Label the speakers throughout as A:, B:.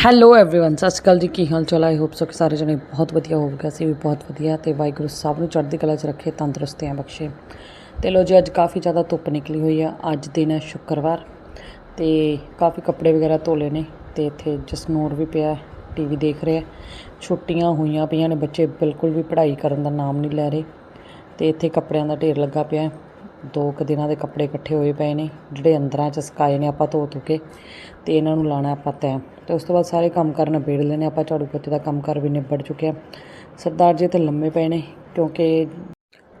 A: Hello everyone ਸਤਿ ਸ਼੍ਰੀ ਅਕਾਲ ਜੀ ਕੀ ਹਾਲ ਚਾਲ ਹੈ ਹੋਪ ਸੋ ਕਿ ਸਾਰੇ ਜਣੇ ਬਹੁਤ ਵਧੀਆ ਹੋਵੋਗੇ ਅਸੀਂ ਵੀ ਬਹੁਤ ਵਧੀਆ ਤੇ ਵਾਹਿਗੁਰੂ ਸਭ ਨੂੰ ਚੜ੍ਹਦੀ ਕਲਾ 'ਚ ਰੱਖੇ ਤੰਦਰੁਸਤੀਆਂ ਬਖਸ਼ੇ ਤੇ ਲੋ ਜੀ ਅੱਜ ਕਾਫੀ ਜ਼ਿਆਦਾ ਧੁੱਪ ਨਿਕਲੀ ਹੋਈ ਆ ਅੱਜ ਦਿਨ ਹੈ ਸ਼ੁੱਕਰਵਾਰ ਤੇ ਕਾਫੀ ਕੱਪੜੇ ਵਗੈਰਾ ਧੋਲੇ ਨੇ ਤੇ ਇੱਥੇ ਜਸਨੂਰ ਵੀ ਪਿਆ ਟੀਵੀ ਦੇਖ ਰਿਹਾ ਛੁੱਟੀਆਂ ਹੋਈਆਂ ਪਈਆਂ ਨੇ ਬੱਚੇ ਬਿਲਕੁਲ ਵੀ ਪੜ੍ਹਾਈ ਕਰਨ ਦਾ ਨਾਮ ਨਹੀਂ ਲੈ ਰਹੇ ਤੇ ਇੱਥੇ ਕੱਪੜਿਆਂ ਦਾ ਢੇਰ ਲੱਗਾ ਪਿਆ ਹੈ। ਦੋ ਕੁ ਦਿਨਾਂ ਦੇ ਕੱਪੜੇ ਇਕੱਠੇ ਹੋਏ ਪਏ ਨੇ, ਜਿਹੜੇ ਅੰਦਰਾਂ ਚ ਸੁਕਾਏ ਨੇ ਆਪਾਂ ਧੋ ਧੋ ਕੇ ਅਤੇ ਇਹਨਾਂ ਨੂੰ ਲਾਣਾ ਆਪਾਂ ਤੈਅ। ਅਤੇ ਉਸ ਤੋਂ ਬਾਅਦ ਸਾਰੇ ਕੰਮ ਕਾਰ ਨਿਬੇੜ ਲੈਣੇ ਆਪਾਂ ਝਾੜੂ ਪੋਚੇ ਦਾ ਕੰਮ ਕਰ ਵੀ ਨਿਬੜ ਚੁੱਕਿਆ। ਸਰਦਾਰ ਜੀ ਤਾਂ ਲੰਮੇ ਪਏ ਨੇ, ਕਿਉਂਕਿ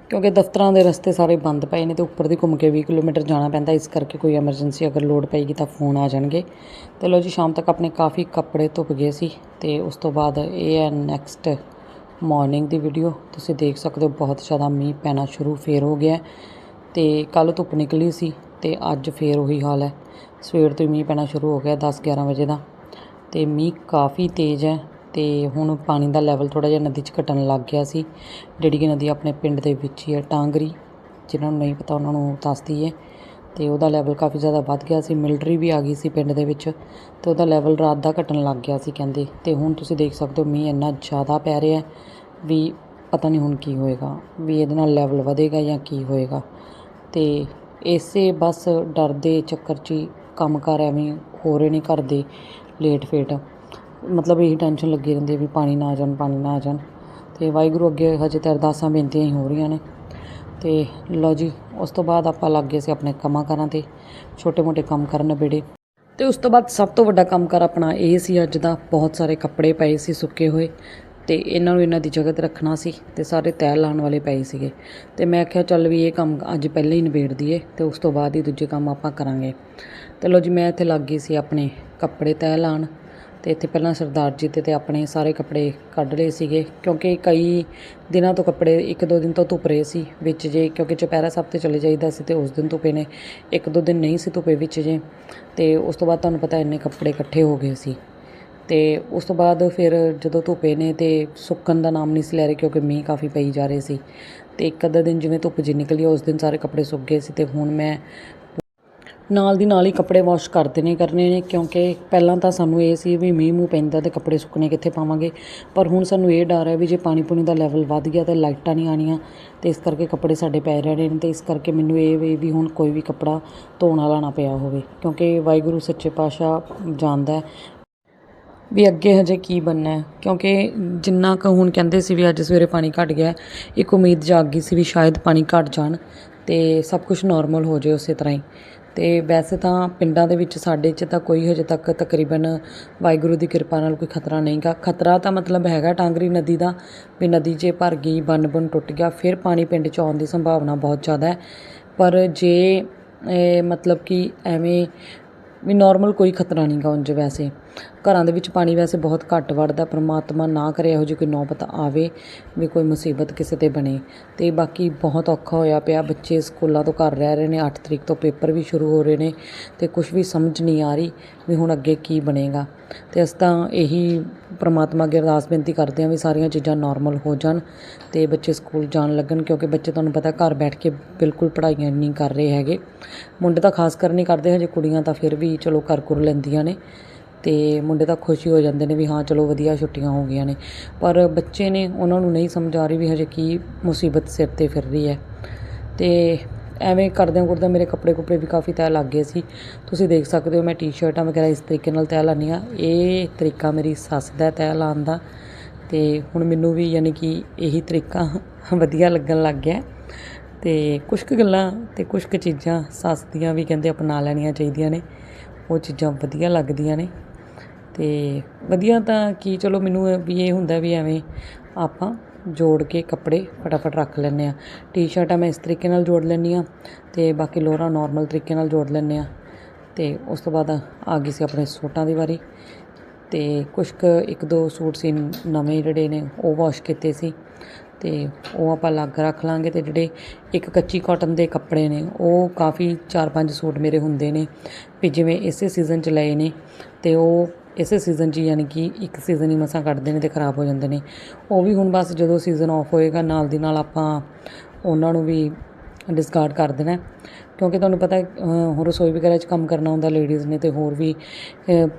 A: ਕਿਉਂਕਿ ਦਫ਼ਤਰਾਂ ਦੇ ਰਸਤੇ ਸਾਰੇ ਬੰਦ ਪਏ ਨੇ ਤੇ ਉੱਪਰ ਦੀ ਘੁੰਮ ਕੇ 20 ਕਿਲੋਮੀਟਰ ਜਾਣਾ ਪੈਂਦਾ, ਇਸ ਕਰਕੇ ਕੋਈ ਐਮਰਜੈਂਸੀ ਅਗਰ ਲੋਡ ਪਏਗੀ ਤਾਂ ਫੋਨ ਆ ਜਾਣਗੇ। ਤੇ ਲੋ ਜੀ, ਸ਼ਾਮ ਤੱਕ ਆਪਣੇ ਕਾਫੀ ਕੱਪੜੇ ਧੁੱਪ ਗਏ ਸੀ ਤੇ ਉਸ ਤੋਂ ਬਾਅਦ ਇਹ ਹੈ ਨੈਕਸਟ ਮਾਰਨਿੰਗ ਦੀ ਵੀਡੀਓ ਤੁਸੀਂ ਦੇਖ ਸਕਦੇ ਹੋ, ਬਹੁਤ ਜ਼ਿਆਦਾ ਮੀਂਹ ਪੈਣਾ ਸ਼ੁਰੂ, ਫੇਰ ਹੋ ਗਿਆ। ਅਤੇ ਕੱਲ੍ਹ ਧੁੱਪ ਨਿਕਲੀ ਸੀ ਅਤੇ ਅੱਜ ਫਿਰ ਉਹੀ ਹਾਲ ਹੈ। ਸਵੇਰ ਤੋਂ ਹੀ ਮੀਂਹ ਪੈਣਾ ਸ਼ੁਰੂ ਹੋ ਗਿਆ 10 11 ਵਜੇ ਦਾ ਅਤੇ ਮੀਂਹ ਕਾਫੀ ਤੇਜ਼ ਹੈ ਅਤੇ ਹੁਣ ਪਾਣੀ ਦਾ ਲੈਵਲ ਥੋੜ੍ਹਾ ਜਿਹਾ ਨਦੀ 'ਚ ਘਟਣ ਲੱਗ ਗਿਆ ਸੀ। ਜਿਹੜੀ ਕਿ ਨਦੀ ਆਪਣੇ ਪਿੰਡ ਦੇ ਵਿੱਚ ਹੀ ਹੈ, ਟਾਂਗਰੀ, ਜਿਨ੍ਹਾਂ ਨੂੰ ਨਹੀਂ ਪਤਾ ਉਹਨਾਂ ਨੂੰ ਦੱਸਦੀ ਹੈ ਅਤੇ ਉਹਦਾ ਲੈਵਲ ਕਾਫੀ ਜ਼ਿਆਦਾ ਵੱਧ ਗਿਆ ਸੀ ਮਿਲਟਰੀ ਵੀ ਆ ਗਈ ਸੀ ਪਿੰਡ ਦੇ ਵਿੱਚ ਅਤੇ ਉਹਦਾ ਲੈਵਲ ਰਾਤ ਦਾ ਘਟਣ ਲੱਗ ਗਿਆ ਸੀ ਕਹਿੰਦੇ। ਅਤੇ ਹੁਣ ਤੁਸੀਂ ਦੇਖ ਸਕਦੇ ਹੋ ਮੀਂਹ ਇੰਨਾ ਜ਼ਿਆਦਾ ਪੈ ਰਿਹਾ ਵੀ ਪਤਾ ਨਹੀਂ ਹੁਣ ਕੀ ਹੋਏਗਾ, ਵੀ ਇਹਦੇ ਨਾਲ ਲੈਵਲ ਵਧੇਗਾ ਜਾਂ ਕੀ ਹੋਏਗਾ। ਤੇ ਇਸੇ ਬਸ ਡਰ ਦੇ ਚੱਕਰ 'ਚ ਹੀ ਕੰਮ ਕਾਰ ਐਵੇਂ ਹੋ ਰਹੇ ਨੇ ਘਰ ਦੇ ਲੇਟ ਫੇਟ। ਮਤਲਬ ਇਹੀ ਟੈਨਸ਼ਨ ਲੱਗੀ ਰਹਿੰਦੀ ਵੀ ਪਾਣੀ ਨਾ ਆ ਜਾਣ, ਪਾਣੀ ਨਾ ਆ ਜਾਣ। ਅਤੇ ਵਾਹਿਗੁਰੂ ਅੱਗੇ ਹਜੇ ਤਾਂ ਅਰਦਾਸਾਂ ਬੇਨਤੀਆਂ ਹੀ ਹੋ ਰਹੀਆਂ ਨੇ। ਅਤੇ ਲਓ ਜੀ, ਉਸ ਤੋਂ ਬਾਅਦ ਆਪਾਂ ਲੱਗ ਗਏ ਸੀ ਆਪਣੇ ਕੰਮਾਂ ਕਾਰਾਂ ਤੇ, ਛੋਟੇ ਮੋਟੇ ਕੰਮ ਕਰਨ ਨਿਬੇੜੇ। ਤੇ ਉਸ ਤੋਂ ਬਾਅਦ ਸਭ ਤੋਂ ਵੱਡਾ ਕੰਮ ਕਰ ਆਪਣਾ ਇਹ ਸੀ, ਅੱਜ ਦਾ ਬਹੁਤ ਸਾਰੇ ਕੱਪੜੇ ਪਏ ਸੀ ਸੁੱਕੇ ਹੋਏ। ਤੇ ਇਹਨਾਂ ਨੂੰ ਇਹਨਾਂ ਦੀ ਜਗ੍ਹਾ ਤੇ ਰੱਖਣਾ ਸੀ ਤੇ ਸਾਰੇ ਤੈਅ ਲਾਉਣ ਵਾਲੇ ਪਏ ਸੀਗੇ। ਤੇ ਮੈਂ ਆਖਿਆ ਚੱਲ ਵੀ ਇਹ ਕੰਮ ਅੱਜ ਪਹਿਲਾਂ ਹੀ ਨਿਬੇੜ ਦਈਏ ਤੇ ਉਸ ਤੋਂ ਬਾਅਦ ਹੀ ਦੂਜੇ ਕੰਮ ਆਪਾਂ ਕਰਾਂਗੇ। ਤੇ ਲੋ ਜੀ, ਮੈਂ ਇੱਥੇ ਲੱਗ ਗਈ ਸੀ ਆਪਣੇ ਕੱਪੜੇ ਤੈਅ ਲਾਉਣ ਤੇ ਇੱਥੇ ਪਹਿਲਾਂ ਸਰਦਾਰ ਜੀ ਦੇ ਤੇ ਆਪਣੇ ਸਾਰੇ ਕੱਪੜੇ ਕੱਢ ਲਏ ਸੀਗੇ ਕਿਉਂਕਿ ਕਈ ਦਿਨਾਂ ਤੋਂ ਕੱਪੜੇ ਇੱਕ ਦੋ ਦਿਨ ਤੋਂ ਧੁੱਪ ਰਹੇ ਸੀ ਵਿੱਚ ਜੇ, ਕਿਉਂਕਿ ਚੁਪਹਿਰਾ ਸਭ ਤੇ ਚਲੇ ਜਾਈਦਾ ਸੀ ਤੇ ਉਸ ਦਿਨ ਧੁੱਪੇ ਨੇ, ਇੱਕ ਦੋ ਦਿਨ ਨਹੀਂ ਸੀ ਧੁੱਪੇ ਵਿੱਚ ਜੇ। ਤੇ ਉਸ ਤੋਂ ਬਾਅਦ ਤੁਹਾਨੂੰ ਪਤਾ ਇੰਨੇ ਕੱਪੜੇ ਇਕੱਠੇ ਹੋ ਗਏ ਸੀ। ਅਤੇ ਉਸ ਤੋਂ ਬਾਅਦ ਫਿਰ ਜਦੋਂ ਧੁੱਪੇ ਨੇ ਤੇ ਸੁੱਕਣ ਦਾ ਨਾਮ ਨਹੀਂ ਸੀ ਲੈ ਰਹੇ ਕਿਉਂਕਿ ਮੀਂਹ ਕਾਫੀ ਪਈ ਜਾ ਰਹੇ ਸੀ ਅਤੇ ਇੱਕ ਅੱਧਾ ਦਿਨ ਜਿਵੇਂ ਧੁੱਪ ਜਿਹੀ ਨਿਕਲੀ ਉਸ ਦਿਨ ਸਾਰੇ ਕੱਪੜੇ ਸੁੱਕ ਗਏ ਸੀ ਅਤੇ ਹੁਣ ਮੈਂ ਨਾਲ ਦੀ ਨਾਲ ਹੀ ਕੱਪੜੇ ਵਾਸ਼ ਕਰ ਦੇਣੇ ਕਰਨੇ ਨੇ ਕਿਉਂਕਿ ਪਹਿਲਾਂ ਤਾਂ ਸਾਨੂੰ ਇਹ ਸੀ ਵੀ ਮੀਂਹ ਮੂੰਹ ਪੈਂਦਾ ਤੇ ਕੱਪੜੇ ਸੁੱਕਣੇ ਕਿੱਥੇ ਪਾਵਾਂਗੇ, ਪਰ ਹੁਣ ਸਾਨੂੰ ਇਹ ਡਰ ਹੈ ਵੀ ਜੇ ਪਾਣੀ ਪੂਣੀ ਦਾ ਲੈਵਲ ਵੱਧ ਗਿਆ ਤਾਂ ਲਾਈਟਾਂ ਨਹੀਂ ਆਣੀਆਂ ਤੇ ਇਸ ਕਰਕੇ ਕੱਪੜੇ ਸਾਡੇ ਪੈ ਰਹਿਣੇ ਨੇ ਤੇ ਇਸ ਕਰਕੇ ਮੈਨੂੰ ਇਹ ਵੀ ਵੀ ਹੁਣ ਕੋਈ ਵੀ ਕੱਪੜਾ ਧੋਣ ਵਾਲਾ ਨਾ ਪਿਆ ਹੋਵੇ ਕਿਉਂਕਿ ਵਾਹਿਗੁਰੂ ਸੱਚੇ ਪਾਤਸ਼ਾਹ ਜਾਣਦਾ ਵੀ ਅੱਗੇ ਹਜੇ ਕੀ ਬਣਨਾ ਕਿਉਂਕਿ ਜਿੰਨਾ ਕੁ ਹੁਣ ਕਹਿੰਦੇ ਸੀ ਵੀ ਅੱਜ ਸਵੇਰੇ ਪਾਣੀ ਘਟ ਗਿਆ, ਇੱਕ ਉਮੀਦ ਜਾਗ ਗਈ ਸੀ ਵੀ ਸ਼ਾਇਦ ਪਾਣੀ ਘਟ ਜਾਣ ਤੇ ਸਭ ਕੁਝ ਨਾਰਮਲ ਹੋ ਜਾਏ ਉਸੇ ਤਰ੍ਹਾਂ ਹੀ। ਤੇ ਵੈਸੇ ਤਾਂ ਪਿੰਡਾਂ ਦੇ ਵਿੱਚ ਸਾਡੇ 'ਚ ਤਾਂ ਕੋਈ ਹਜੇ ਤੱਕ ਤਕਰੀਬਨ ਵਾਹਿਗੁਰੂ ਦੀ ਕਿਰਪਾ ਨਾਲ ਕੋਈ ਖਤਰਾ ਨਹੀਂਗਾ ਖਤਰਾ ਤਾਂ ਮਤਲਬ ਹੈਗਾ ਟਾਂਗਰੀ ਨਦੀ ਦਾ, ਵੀ ਨਦੀ ਜੇ ਭਰ ਗਈ ਬੰਨ ਬੰਨ ਟੁੱਟ ਗਿਆ, ਫਿਰ ਪਾਣੀ ਪਿੰਡ 'ਚ ਆਉਣ ਦੀ ਸੰਭਾਵਨਾ ਬਹੁਤ ਜ਼ਿਆਦਾ ਹੈ। ਪਰ ਜੇ ਮਤਲਬ ਕਿ ਐਵੇਂ ਵੀ ਨਾਰਮਲ ਕੋਈ ਖਤਰਾ ਨਹੀਂਗਾ ਉਂਝ ਵੈਸੇ। ਘਰਾਂ ਦੇ ਵਿੱਚ ਪਾਣੀ ਵੈਸੇ ਬਹੁਤ ਘੱਟ ਵੜਦਾ, ਪਰਮਾਤਮਾ ਨਾ ਕਰੇ ਇਹੋ ਜਿਹੀ ਕੋਈ ਨੌਬਤ ਆਵੇ ਵੀ ਕੋਈ ਮੁਸੀਬਤ ਕਿਸੇ ਤੇ ਬਣੇ। ਤੇ ਬਾਕੀ ਬਹੁਤ ਔਖਾ ਹੋਇਆ ਪਿਆ, ਬੱਚੇ ਸਕੂਲਾਂ ਤੋਂ ਘਰ ਰਹਿ ਰਹੇ ਨੇ 8 ਤਰੀਕ ਤੋਂ ਪੇਪਰ ਵੀ ਸ਼ੁਰੂ ਹੋ ਰਹੇ ਨੇ ਤੇ ਕੁਝ ਵੀ ਸਮਝ ਨਹੀਂ ਆ ਰਹੀ ਵੀ ਹੁਣ ਅੱਗੇ ਕੀ ਬਣੇਗਾ। ਤੇ ਅਸੀਂ ਤਾਂ ਇਹੀ ਪਰਮਾਤਮਾ ਅੱਗੇ ਅਰਦਾਸ ਬੇਨਤੀ ਕਰਦੇ ਹਾਂ ਵੀ ਸਾਰੀਆਂ ਚੀਜ਼ਾਂ ਨਾਰਮਲ ਹੋ ਜਾਣ ਤੇ ਬੱਚੇ ਸਕੂਲ ਜਾਣ ਲੱਗਣ, ਕਿਉਂਕਿ ਬੱਚੇ ਤੁਹਾਨੂੰ ਪਤਾ ਘਰ ਬੈਠ ਕੇ ਬਿਲਕੁਲ ਪੜ੍ਹਾਈਆਂ ਨਹੀਂ ਕਰ ਰਹੇ ਹੈਗੇ। ਮੁੰਡੇ ਤਾਂ ਖਾਸ ਕਰ ਨਹੀਂ ਕਰਦੇ, ਹਜੇ ਕੁੜੀਆਂ ਤਾਂ ਫਿਰ ਵੀ ਚਲੋ ਕਰ ਕੁਰ ਲੈਂਦੀਆਂ ਨੇ। ਅਤੇ ਮੁੰਡੇ ਤਾਂ ਖੁਸ਼ ਹੀ ਹੋ ਜਾਂਦੇ ਨੇ ਵੀ ਹਾਂ, ਚਲੋ ਵਧੀਆ ਛੁੱਟੀਆਂ ਹੋ ਗਈਆਂ ਨੇ। ਪਰ ਬੱਚੇ ਨੇ ਉਹਨਾਂ ਨੂੰ ਨਹੀਂ ਸਮਝ ਆ ਰਹੀ ਵੀ ਹਜੇ ਕੀ ਮੁਸੀਬਤ ਸਿਰ ਤੇ ਫਿਰ ਰਹੀ ਹੈ। ਅਤੇ ਐਵੇਂ ਕਰਦਿਆਂ ਕਰਦਿਆਂ ਮੇਰੇ ਕੱਪੜੇ ਕੁਪੜੇ ਵੀ ਕਾਫੀ ਤੈਅ ਲੱਗ ਗਏ ਸੀ। ਤੁਸੀਂ ਦੇਖ ਸਕਦੇ ਹੋ ਮੈਂ ਟੀ-ਸ਼ਰਟਾਂ ਵਗੈਰਾ ਇਸ ਤਰੀਕੇ ਨਾਲ ਤੈਅ ਲਾਉਂਦੀ ਹਾਂ। ਇਹ ਤਰੀਕਾ ਮੇਰੀ ਸੱਸ ਦਾ ਤੈਅ ਲਾਉਣ ਦਾ। ਤੇ ਹੁਣ ਮੈਨੂੰ ਵੀ ਯਾਨੀ ਕਿ ਇਹੀ ਤਰੀਕਾ ਵਧੀਆ ਲੱਗਣ ਲੱਗ ਗਿਆ। ਤੇ ਕੁਝ ਕੁ ਗੱਲਾਂ ਤੇ ਕੁਝ ਕੁ ਚੀਜ਼ਾਂ ਸੱਸ ਦੀਆਂ ਵੀ ਕਹਿੰਦੇ ਅਪਣਾ ਲੈਣੀਆਂ ਚਾਹੀਦੀਆਂ ਨੇ। ਉਹ ਚੀਜ਼ਾਂ ਵਧੀਆ ਲੱਗਦੀਆਂ ਨੇ। ਅਤੇ ਵਧੀਆ ਤਾਂ ਕੀ ਚਲੋ ਮੈਨੂੰ ਵੀ ਇਹ ਹੁੰਦਾ ਵੀ ਐਵੇਂ ਆਪਾਂ ਜੋੜ ਕੇ ਕੱਪੜੇ ਫਟਾਫਟ ਰੱਖ ਲੈਂਦੇ ਹਾਂ। ਟੀ-ਸ਼ਰਟਾਂ ਮੈਂ ਇਸ ਤਰੀਕੇ ਨਾਲ ਜੋੜ ਲੈਂਦੀ ਹਾਂ ਅਤੇ ਬਾਕੀ ਲੋਅਰਾਂ ਨੋਰਮਲ ਤਰੀਕੇ ਨਾਲ ਜੋੜ ਲੈਂਦੇ ਹਾਂ ਅਤੇ ਉਸ ਤੋਂ ਬਾਅਦ ਆ ਗਈ ਸੀ ਆਪਣੇ ਸੂਟਾਂ ਦੀ ਵਾਰੀ ਅਤੇ ਕੁਛ ਕੁ ਇੱਕ ਦੋ ਸੂਟ ਸੀ ਨਵੇਂ ਜਿਹੜੇ ਨੇ ਉਹ ਵਾਸ਼ ਕੀਤੇ ਸੀ ਅਤੇ ਉਹ ਆਪਾਂ ਅਲੱਗ ਰੱਖ ਲਾਂਗੇ ਅਤੇ ਜਿਹੜੇ ਇੱਕ ਕੱਚੀ ਕਾਟਨ ਦੇ ਕੱਪੜੇ ਨੇ ਉਹ ਕਾਫੀ 4-5 ਸੂਟ ਮੇਰੇ ਹੁੰਦੇ ਨੇ ਵੀ ਜਿਵੇਂ ਇਸੇ ਸੀਜ਼ਨ 'ਚ ਲਏ ਨੇ ਅਤੇ ਉਹ ਇਸੇ ਸੀਜ਼ਨ 'ਚ ਯਾਨੀ ਕਿ ਇੱਕ ਸੀਜ਼ਨ ਹੀ ਮਸਾਂ ਕੱਢਦੇ ਨੇ ਤੇ ਖਰਾਬ ਹੋ ਜਾਂਦੇ ਨੇ। ਉਹ ਵੀ ਹੁਣ ਬਸ ਜਦੋਂ ਸੀਜ਼ਨ ਆਫ ਹੋਏਗਾ, ਨਾਲ ਦੀ ਨਾਲ ਆਪਾਂ ਉਹਨਾਂ ਨੂੰ ਵੀ ਡਿਸਕਾਰਡ ਕਰ ਦੇਣਾ ਕਿਉਂਕਿ ਤੁਹਾਨੂੰ ਪਤਾ ਹੈ ਰਸੋਈ ਵਗੈਰਾ 'ਚ ਕੰਮ ਕਰਨਾ ਹੁੰਦਾ ਲੇਡੀਜ਼ ਨੇ ਤੇ ਹੋਰ ਵੀ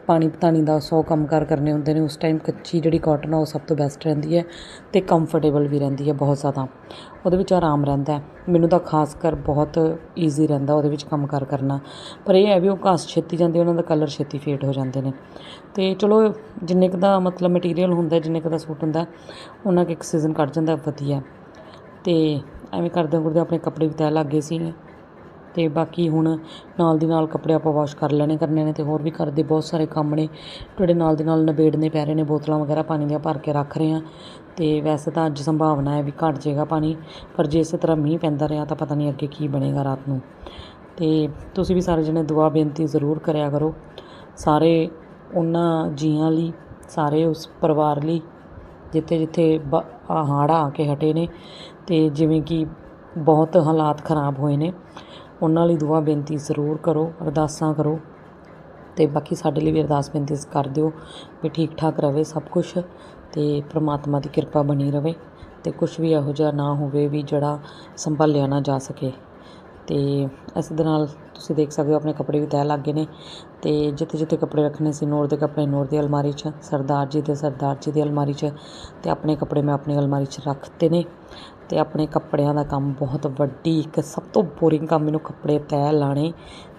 A: ਪਾਣੀ ਪਤਾਣੀ ਦਾ ਸੌ ਕੰਮਕਾਰ ਕਰਨੇ ਹੁੰਦੇ ਨੇ, ਉਸ ਟਾਈਮ ਕੱਚੀ ਜਿਹੜੀ ਕਾਟਨ ਆ, ਉਹ ਸਭ ਤੋਂ ਬੈਸਟ ਰਹਿੰਦੀ ਹੈ ਤੇ ਕੰਫਰਟੇਬਲ ਵੀ ਰਹਿੰਦੀ ਹੈ ਬਹੁਤ ਜ਼ਿਆਦਾ। ਉਹਦੇ ਵਿੱਚ ਆਰਾਮ ਰਹਿੰਦਾ ਮੈਨੂੰ ਤਾਂ ਖਾਸ ਕਰ ਬਹੁਤ ਈਜ਼ੀ ਰਹਿੰਦਾ ਉਹਦੇ ਵਿੱਚ ਕੰਮ ਕਾਰ ਕਰਨਾ। ਪਰ ਇਹ ਹੈ ਵੀ ਉਹ ਘਾਸ ਛੇਤੀ ਜਾਂਦੀ ਉਹਨਾਂ ਦਾ ਕਲਰ ਛੇਤੀ ਫੇਡ ਹੋ ਜਾਂਦੇ ਨੇ। ਤੇ ਚਲੋ, ਜਿੰਨੇ ਕੁ ਦਾ ਮਤਲਬ ਮਟੀਰੀਅਲ ਹੁੰਦਾ, ਜਿੰਨੇ ਕੁ ਦਾ ਸੂਟ ਹੁੰਦਾ, ਉਹਨਾਂ ਕੁ ਇੱਕ ਸੀਜ਼ਨ ਕੱਢ ਜਾਂਦਾ, ਵਧੀਆ। ਤੇ ਐਵੇਂ ਕਰਦਿਆਂ ਕਰਦੇ ਆਪਣੇ ਕੱਪੜੇ ਵੀ ਤੈਅ ਲੱਗ ਗਏ ਸੀ ਅਤੇ ਬਾਕੀ ਹੁਣ ਨਾਲ ਦੀ ਨਾਲ ਕੱਪੜੇ ਆਪਾਂ ਵਾਸ਼ ਕਰ ਲੈਣੇ, ਕਰਨੇ ਨੇ ਅਤੇ ਹੋਰ ਵੀ ਘਰ ਦੇ ਬਹੁਤ ਸਾਰੇ ਕੰਮ ਨੇ। ਤੁਹਾਡੇ ਨਾਲ ਦੀ ਨਾਲ ਨਿਬੇੜਨੇ ਪੈ ਰਹੇ ਨੇ, ਬੋਤਲਾਂ ਵਗੈਰਾ ਪਾਣੀ ਦੀਆਂ ਭਰ ਕੇ ਰੱਖ ਰਹੇ ਹਾਂ। ਅਤੇ ਵੈਸੇ ਤਾਂ ਅੱਜ ਸੰਭਾਵਨਾ ਹੈ ਵੀ ਘਟ ਜਾਏਗਾ ਪਾਣੀ, ਪਰ ਜੇ ਇਸੇ ਤਰ੍ਹਾਂ ਮੀਂਹ ਪੈਂਦਾ ਰਿਹਾ ਤਾਂ ਪਤਾ ਨਹੀਂ ਅੱਗੇ ਕੀ ਬਣੇਗਾ ਰਾਤ ਨੂੰ। ਅਤੇ ਤੁਸੀਂ ਵੀ ਸਾਰੇ ਜਣੇ ਦੁਆ ਬੇਨਤੀ ਜ਼ਰੂਰ ਕਰਿਆ ਕਰੋ। ਸਾਰੇ ਉਹਨਾਂ ਜੀਆਂ ਲਈ, ਸਾਰੇ ਉਸ ਪਰਿਵਾਰ ਲਈ ਜਿੱਥੇ ਜਿੱਥੇ ਬ ਆਹ ਹੜ੍ਹ ਆ ਕੇ ਹਟੇ ਨੇ ਅਤੇ ਜਿਵੇਂ ਕਿ ਬਹੁਤ ਹਾਲਾਤ ਖਰਾਬ ਹੋਏ ਨੇ, ਉਹਨਾਂ ਲਈ ਦੁਆ ਬੇਨਤੀ ਜ਼ਰੂਰ ਕਰੋ, ਅਰਦਾਸਾਂ ਕਰੋ ਅਤੇ ਬਾਕੀ ਸਾਡੇ ਲਈ ਵੀ ਅਰਦਾਸ ਬੇਨਤੀ ਕਰ ਦਿਓ ਵੀ ਠੀਕ ਠਾਕ ਰਵੇ ਸਭ ਕੁਝ ਅਤੇ ਪ੍ਰਮਾਤਮਾ ਦੀ ਕਿਰਪਾ ਬਣੀ ਰਵੇ ਅਤੇ ਕੁਛ ਵੀ ਇਹੋ ਜਿਹਾ ਨਾ ਹੋਵੇ ਵੀ ਜਿਹੜਾ ਸੰਭਾਲਿਆ ਨਾ ਜਾ ਸਕੇ। ਤੇ ਇਸ ਦੇ ਨਾਲ ਤੁਸੀਂ ਦੇਖ ਸਕਦੇ ਹੋ ਆਪਣੇ ਕੱਪੜੇ ਵੀ ਤੈਅ ਲੱਗ ਗਏ ਨੇ ਤੇ ਜਿੱਥੇ ਜਿੱਥੇ ਕੱਪੜੇ ਰੱਖਣੇ ਸੀ, ਨੂਰ ਦੇ ਕੱਪੜੇ, ਨੂਰ ਦੀ ਅਲਮਾਰੀ 'ਚ, ਸਰਦਾਰ ਜੀ ਦੇ, ਸਰਦਾਰ ਜੀ ਦੀ ਅਲਮਾਰੀ 'ਚ ਤੇ ਆਪਣੇ ਕੱਪੜੇ ਮੈਂ ਆਪਣੀ ਅਲਮਾਰੀ 'ਚ ਰੱਖਤੇ ਨੇ ਤੇ ਆਪਣੇ ਕੱਪੜਿਆਂ ਦਾ ਕੰਮ ਬਹੁਤ ਵੱਡੀ ਇੱਕ ਸਭ ਤੋਂ ਬੋਰਿੰਗ ਕੰਮ ਮੈਨੂੰ ਕੱਪੜੇ ਤੈਅ ਲਾਣੇ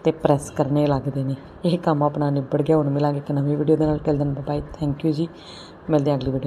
A: ਤੇ ਪ੍ਰੈਸ ਕਰਨੇ ਲੱਗਦੇ ਨੇ। ਇਹ ਕੰਮ ਆਪਣਾ ਨਿਬੜ ਗਿਆ, ਹੁਣ ਮਿਲਾਂਗੇ ਇੱਕ ਨਵੀਂ ਵੀਡੀਓ ਦੇ ਨਾਲ। ਟਿਲ ਦਿਨ ਬਾਏ ਥੈਂਕ ਯੂ ਜੀ। ਮਿਲਦੇ ਹਾਂ ਅਗਲੀ ਵੀਡੀਓ